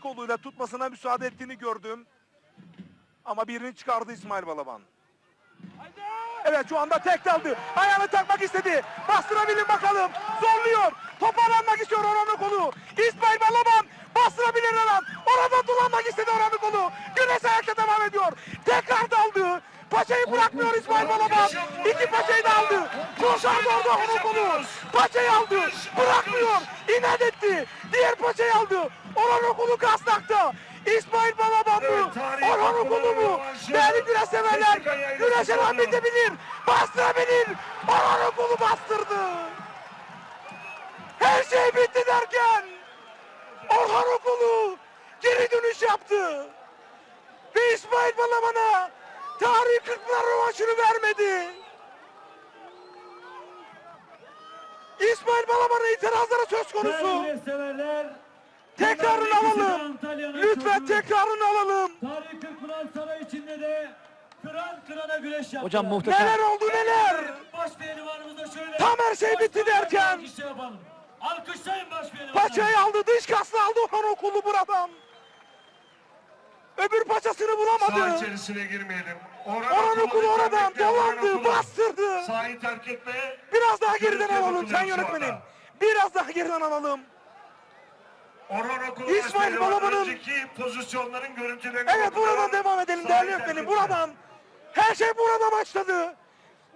koluyla tutmasına müsaade ettiğini gördüm. Ama birini çıkardı İsmail Balaban. Evet şu anda tek daldı. Ayağını takmak istedi. Bastırabilir bakalım. Zorluyor. Toparlanmak istiyor Orhan'ın kolu. İsmail Balaban bastırabilir Orhan. Oradan dolanmak istedi Orhan'ın kolu. Güneş ayakta devam ediyor. Paçayı bırakmıyor İsmail Balaban. İki paçayı da aldı. Kurşan orada Orhan'ın kolu. Paçayı aldı. Bırakmıyor. İnat etti. Diğer paçayı aldı. Orhan'ın kolu kasnakta. İsmail Balaban mı? Orhan'ın kolu mu? Değerli güreş severler. Güreşe sonunda. edebilir. Bastırabilir. Orhan'ın kolu bastırdı. Her şey bitti derken Orhan Okulu geri dönüş yaptı. Ve İsmail Balaban'a tarihi Kırklar rövanşını vermedi. İsmail Balaban'ın itirazları söz konusu. Tekrarını alalım. Lütfen tekrarını alalım. Tarih Kırkpınar Sarayı içinde de kıran kırana güreş yaptılar. Hocam muhteşem. Neler oldu neler. Baş pehlivanımıza şöyle. Tam her şey bitti derken. Alkışlayın baş pehlivanı. Paçayı aldı dış kaslı aldı Orhan Okulu buradan. Öbür paçasını Sağ bulamadı. içerisine girmeyelim. Orhan Okulu oradan dolandı bastırdı. Sahayı terk etmeye Biraz daha geriden alalım sen yönetmenim. Biraz daha geriden alalım. Orhan Okulu İsmail Balaban'ın- önceki pozisyonların görüntülerini Evet buradan devam edelim değerli yönetmenim. Buradan her şey burada başladı.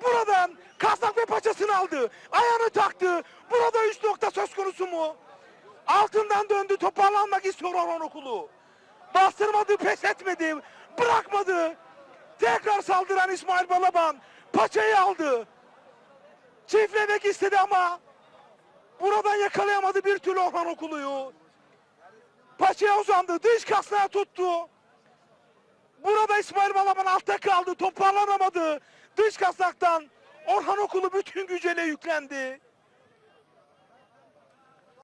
Buradan kasnak ve paçasını aldı. Ayağını taktı. Burada üç nokta söz konusu mu? Altından döndü toparlanmak istiyor Orhan Okulu. Bastırmadı, pes etmedi, bırakmadı. Tekrar saldıran İsmail Balaban paçayı aldı. Çiftlemek istedi ama buradan yakalayamadı bir türlü Orhan Okulu'yu. Paçaya uzandı, dış kasnağı tuttu. Burada İsmail Balaban altta kaldı, toparlanamadı. Dış kasnaktan Orhan Okulu bütün gücüyle yüklendi.